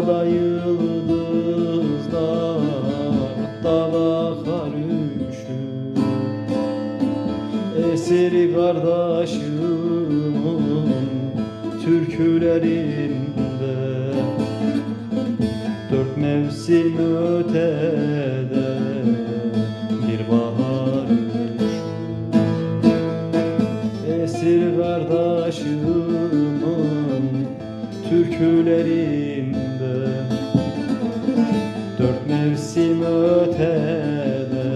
Havada yıldızlar Dağda karışır Esir kardeşimin Türkülerinde Dört mevsim ötede Bir bahar üşür. Esir kardeşimin Türkülerinde Dört mevsim ötede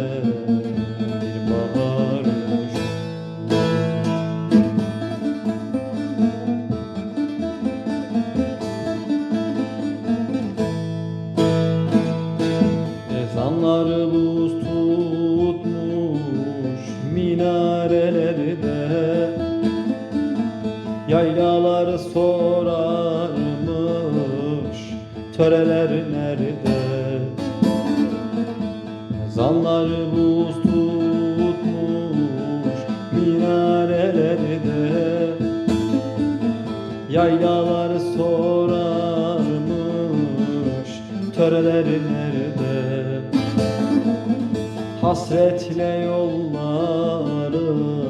Bir bahar üşür Ezanları buz tutmuş minarelerde. Yaylalar sorarmış töreler nerede? Ezanları buz tutmuş minarelerde. Yaylalar sorarmış töreler nerede? Hasretle yolların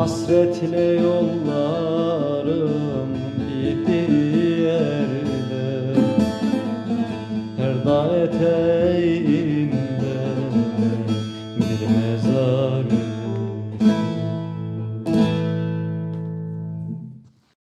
Hasretle yollarım yerde Her dağ eteğinde